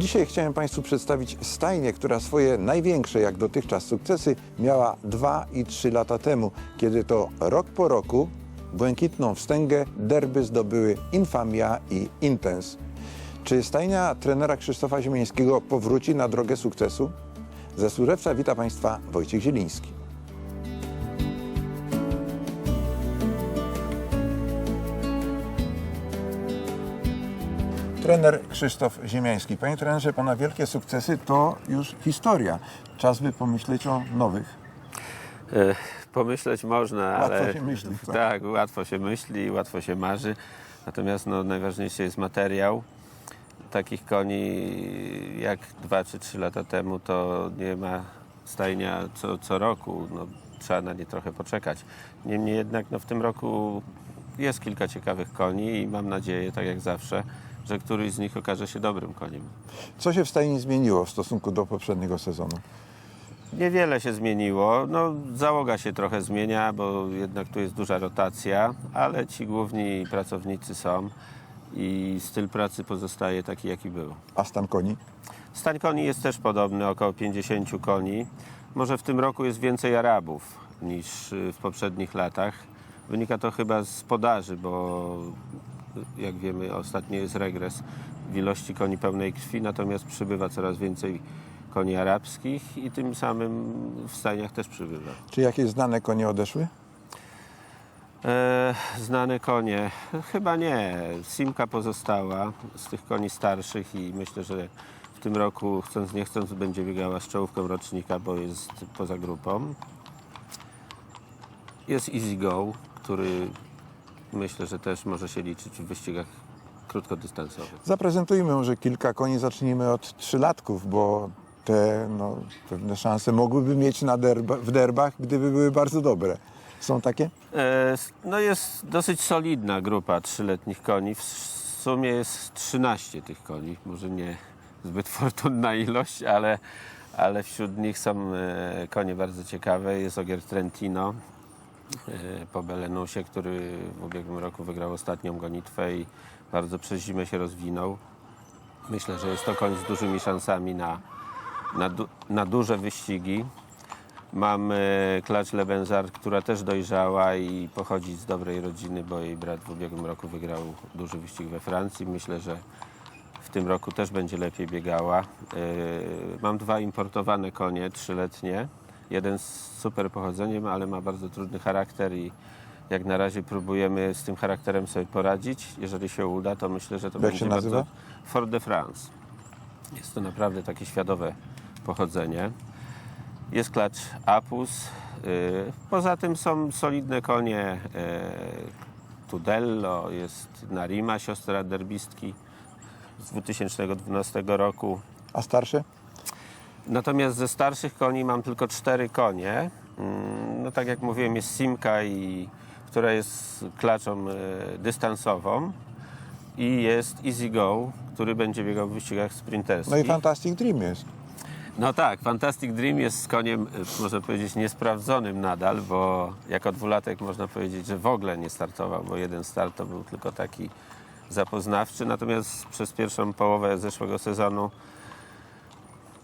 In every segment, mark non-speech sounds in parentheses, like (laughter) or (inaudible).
Dzisiaj chciałem Państwu przedstawić stajnię, która swoje największe jak dotychczas sukcesy miała 2 i 3 lata temu, kiedy to rok po roku błękitną wstęgę derby zdobyły Infamia i Intens. Czy stajnia trenera Krzysztofa Ziemiańskiego powróci na drogę sukcesu? Ze Służewca wita Państwa Wojciech Zieliński. Trener Krzysztof Ziemiański. Panie trenerze, Pana wielkie sukcesy to już historia. Czas by pomyśleć o nowych. E, Pomyśleć można, Łatwo ale się myśli, tak. tak, łatwo się myśli, łatwo się marzy. Natomiast no, najważniejszy jest materiał. Takich koni jak dwa czy trzy lata temu to nie ma stajnia co, co roku. No, trzeba na nie trochę poczekać. Niemniej jednak no, w tym roku jest kilka ciekawych koni i mam nadzieję, tak jak zawsze, że któryś z nich okaże się dobrym koniem. Co się w stajni zmieniło w stosunku do poprzedniego sezonu? Niewiele się zmieniło. No, załoga się trochę zmienia, bo jednak tu jest duża rotacja, ale ci główni pracownicy są i styl pracy pozostaje taki, jaki był. A stan koni? Stań koni jest też podobny, około 50 koni. Może w tym roku jest więcej Arabów niż y, w poprzednich latach. Wynika to chyba z podaży, bo jak wiemy ostatnio jest regres w ilości koni pełnej krwi, natomiast przybywa coraz więcej koni arabskich i tym samym w stajniach też przybywa. Czy jakieś znane konie odeszły? E, znane konie? Chyba nie. Simka pozostała z tych koni starszych i myślę, że w tym roku chcąc nie chcąc będzie biegała z czołówką rocznika, bo jest poza grupą. Jest Easy Go, który myślę, że też może się liczyć w wyścigach krótkodystansowych. Zaprezentujmy może kilka koni. Zacznijmy od trzylatków, bo te no, pewne szanse mogłyby mieć na derba, w derbach, gdyby były bardzo dobre. Są takie? E, No jest dosyć solidna grupa trzyletnich koni. W sumie jest 13 tych koni. Może nie zbyt (laughs) fortunna ilość, ale, ale wśród nich są e, konie bardzo ciekawe. Jest Ogier Trentino po Belenusie, który w ubiegłym roku wygrał ostatnią gonitwę i bardzo przez zimę się rozwinął. Myślę, że jest to koń z dużymi szansami na, na, du, na duże wyścigi. Mamy klacz Lebenzar, która też dojrzała i pochodzi z dobrej rodziny, bo jej brat w ubiegłym roku wygrał duży wyścig we Francji. Myślę, że w tym roku też będzie lepiej biegała. Yy, Mam dwa importowane konie, trzyletnie. Jeden z super pochodzeniem, ale ma bardzo trudny charakter i jak na razie próbujemy z tym charakterem sobie poradzić. Jeżeli się uda, to myślę, że to Jak będzie się nazywa? bardzo... Fort de France. Jest to naprawdę takie światowe pochodzenie. Jest klacz Apus. y, Poza tym są solidne konie y, Tudello, jest Narima, siostra derbistki z 2012 roku. A starsze? Natomiast ze starszych koni mam tylko cztery konie. Mm, No tak jak mówiłem, jest Simka, i, która jest klaczą y, dystansową i jest Easy Go, który będzie biegał w wyścigach sprinterskich. No i Fantastic Dream jest. No tak, Fantastic Dream jest koniem, y, można powiedzieć, niesprawdzonym nadal, bo jako dwulatek można powiedzieć, że w ogóle nie startował, bo jeden start to był tylko taki zapoznawczy, natomiast przez pierwszą połowę zeszłego sezonu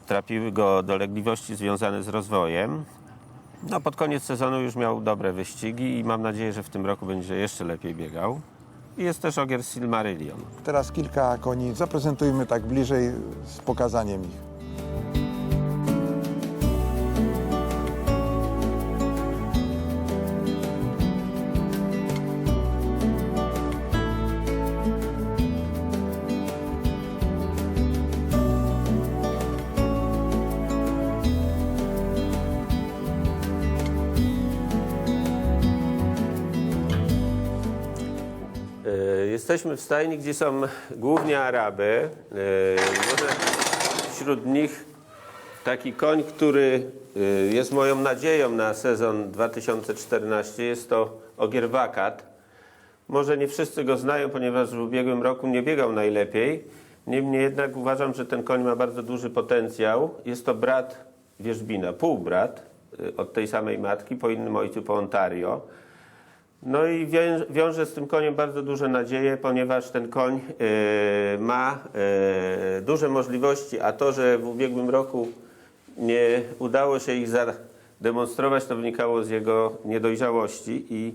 trapiły go dolegliwości związane z rozwojem. No pod koniec sezonu już miał dobre wyścigi i mam nadzieję, że w tym roku będzie jeszcze lepiej biegał. Jest też Ogier Silmarillion. Teraz kilka koni. Zaprezentujmy tak bliżej z pokazaniem ich. Jesteśmy w stajni, gdzie są głównie Araby. E, Może wśród nich taki koń, który e, jest moją nadzieją na sezon 2014. Jest to Ogier Wakat. Może nie wszyscy go znają, ponieważ w ubiegłym roku nie biegał najlepiej. Niemniej jednak uważam, że ten koń ma bardzo duży potencjał. Jest to brat Wierzbina, półbrat y, od tej samej matki, po innym ojcu, po Ontario. No i wiąże z tym koniem bardzo duże nadzieje, ponieważ ten koń e, ma e, duże możliwości, a to, że w ubiegłym roku nie udało się ich zademonstrować, to wynikało z jego niedojrzałości i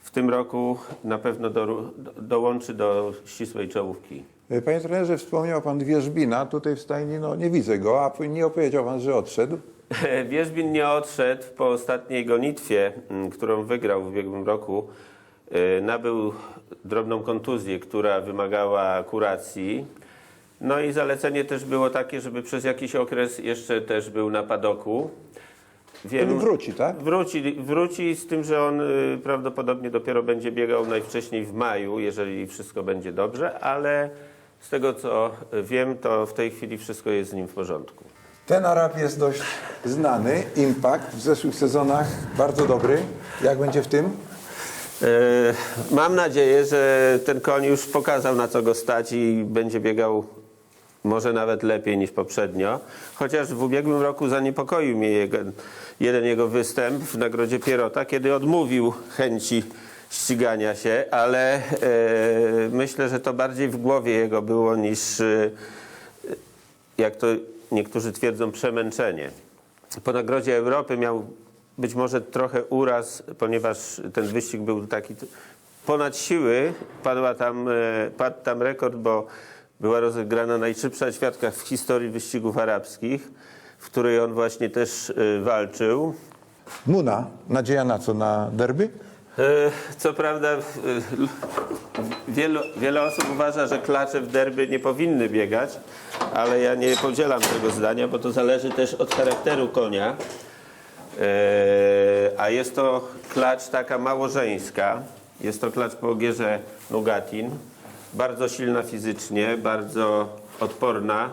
w tym roku na pewno do, dołączy do ścisłej czołówki. E, Panie trenerze, wspomniał pan Wierzbina, tutaj w stajni, no nie widzę go, a nie opowiedział pan, że odszedł. (laughs) Wierzbin nie odszedł po ostatniej gonitwie, m, którą wygrał w ubiegłym roku. E, Nabył drobną kontuzję, która wymagała kuracji. No i zalecenie też było takie, żeby przez jakiś okres jeszcze też był na padoku. Czyli wróci, tak? Wróci, wróci z tym, że on y, prawdopodobnie dopiero będzie biegał najwcześniej w maju, jeżeli wszystko będzie dobrze, ale z tego co wiem, to w tej chwili wszystko jest z nim w porządku. Ten Arab jest dość znany, Impact w zeszłych sezonach bardzo dobry. Jak będzie w tym? E, Mam nadzieję, że ten koń już pokazał na co go stać i będzie biegał może nawet lepiej niż poprzednio. Chociaż w ubiegłym roku zaniepokoił mnie jeden jego występ w nagrodzie Pierota, kiedy odmówił chęci ścigania się, ale e, myślę, że to bardziej w głowie jego było niż, e, jak to niektórzy twierdzą, przemęczenie. Po nagrodzie Europy miał być może trochę uraz, ponieważ ten wyścig był taki ponad siły. Padła tam, e, padł tam rekord, bo była rozegrana najszybsza ćwiartka w historii wyścigów arabskich, w której on właśnie też e, walczył. Muna, nadzieja na co? Na derby? E, Co prawda, wielu, wiele osób uważa, że klacze w derby nie powinny biegać, ale ja nie podzielam tego zdania, bo to zależy też od charakteru konia. E, A jest to klacz taka małożeńska. Jest to klacz po ogierze Nugatin. Bardzo silna fizycznie, bardzo odporna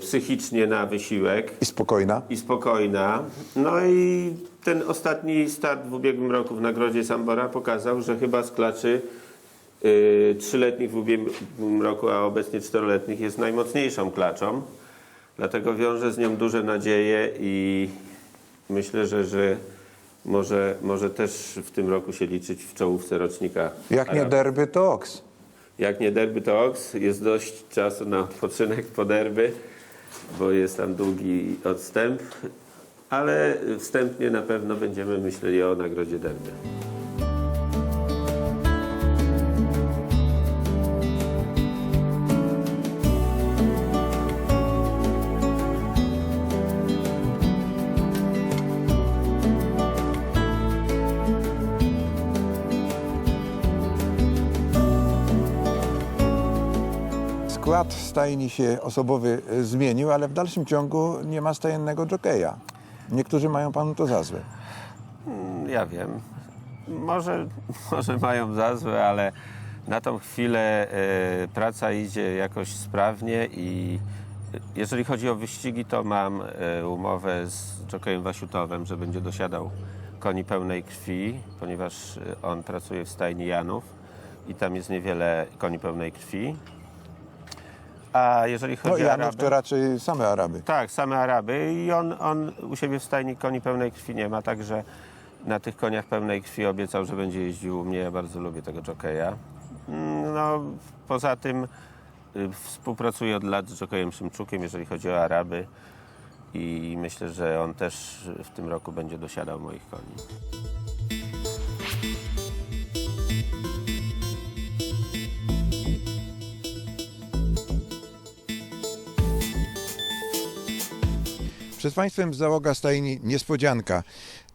psychicznie na wysiłek I spokojna. i spokojna. No i ten ostatni start w ubiegłym roku w nagrodzie Sambora pokazał, że chyba z klaczy y, trzyletnich w ubiegłym roku, a obecnie czteroletnich jest najmocniejszą klaczą. Dlatego wiąże z nią duże nadzieje i myślę, że, że może, może też w tym roku się liczyć w czołówce rocznika. Jak nie Arab. derby, to Oks. Jak nie derby, to oks. Jest dość czasu na odpoczynek po derby, bo jest tam długi odstęp, ale wstępnie na pewno będziemy myśleli o nagrodzie derby. Skład stajni się osobowy e, zmienił, ale w dalszym ciągu nie ma stajennego jokeja. Niektórzy mają panu to za złe. Mm, Ja wiem. Może, (laughs) może mają za złe, ale na tą chwilę e, praca idzie jakoś sprawnie i jeżeli chodzi o wyścigi, to mam e, umowę z jokejem Wasiutowem, że będzie dosiadał koni pełnej krwi, ponieważ e, on pracuje w stajni Janów i tam jest niewiele koni pełnej krwi. A jeżeli No chodzi o Janów Araby... to raczej same Araby. Tak, same Araby i on, on u siebie w stajni koni pełnej krwi nie ma, także na tych koniach pełnej krwi obiecał, że będzie jeździł u mnie. Ja bardzo lubię tego jokeja. Mm, No, poza tym y, współpracuję od lat z jokejem Szymczukiem, jeżeli chodzi o Araby i myślę, że on też w tym roku będzie dosiadał moich koni. Przed państwem załoga stajni niespodzianka.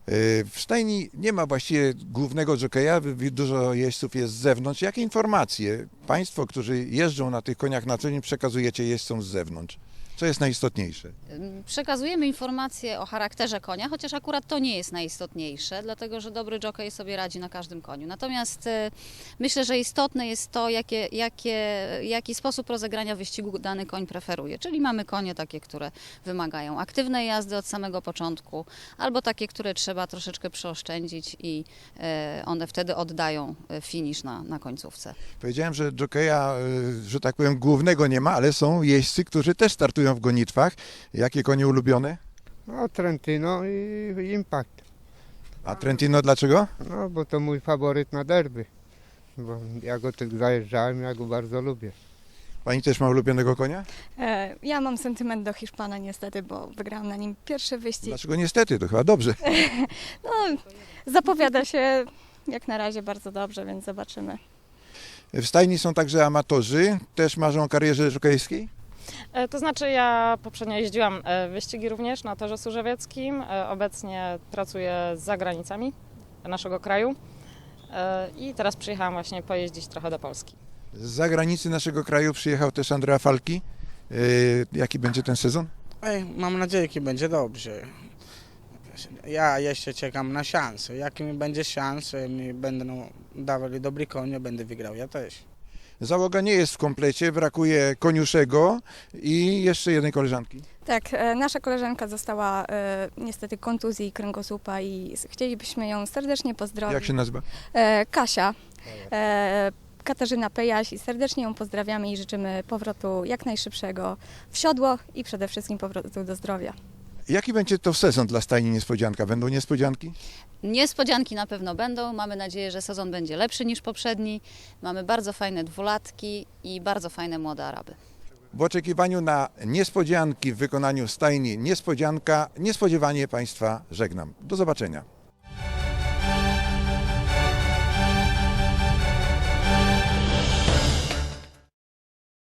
Yy, W stajni nie ma właściwie głównego jokeja, dużo jeźdźców jest z zewnątrz. Jakie informacje państwo, którzy jeżdżą na tych koniach na co dzień, przekazujecie jeźdźcom z zewnątrz? Co jest najistotniejsze? Przekazujemy informacje o charakterze konia, chociaż akurat to nie jest najistotniejsze, dlatego że dobry jockey sobie radzi na każdym koniu. Natomiast e, myślę, że istotne jest to, jakie, jakie, jaki sposób rozegrania wyścigu dany koń preferuje. Czyli mamy konie takie, które wymagają aktywnej jazdy od samego początku, albo takie, które trzeba troszeczkę przeoszczędzić i e, one wtedy oddają e, finisz na, na końcówce. Powiedziałem, że jokeja, yy, że tak powiem, głównego nie ma, ale są jeźdźcy, którzy też startują w gonitwach. Jakie konie ulubione? No, Trentino i Impact. A Trentino dlaczego? No, bo to mój faworyt na derby. Bo ja go tak zajeżdżałem, ja go bardzo lubię. Pani też ma ulubionego konia? E, Ja mam sentyment do Hiszpana niestety, bo wygrałam na nim pierwszy wyścig. Dlaczego niestety? To chyba dobrze. (laughs) No, zapowiada się jak na razie bardzo dobrze, więc zobaczymy. W stajni są także amatorzy, też marzą o karierze żokejskiej. E, To znaczy ja poprzednio jeździłam e, wyścigi również na torze służewieckim. E, Obecnie pracuję za granicami naszego kraju. I teraz przyjechałam właśnie pojeździć trochę do Polski. Z zagranicy naszego kraju przyjechał też Andrea Falki. Jaki będzie ten sezon? Ej, mam nadzieję, że będzie dobrze. Ja jeszcze czekam na szansę. Jak mi będzie szansa, mi będą dawali dobry konie, będę wygrał ja też. Załoga nie jest w komplecie, brakuje koniuszego i jeszcze jednej koleżanki. Tak, e, nasza koleżanka została e, niestety kontuzji kręgosłupa i chcielibyśmy ją serdecznie pozdrowić. Jak się nazywa? E, Kasia, e, Katarzyna Pejaś i serdecznie ją pozdrawiamy i życzymy powrotu jak najszybszego w siodło i przede wszystkim powrotu do zdrowia. Jaki będzie to sezon dla stajni niespodzianka? Będą niespodzianki? Niespodzianki na pewno będą. Mamy nadzieję, że sezon będzie lepszy niż poprzedni. Mamy bardzo fajne dwulatki i bardzo fajne młode Araby. W oczekiwaniu na niespodzianki w wykonaniu stajni niespodzianka, niespodziewanie Państwa żegnam. Do zobaczenia.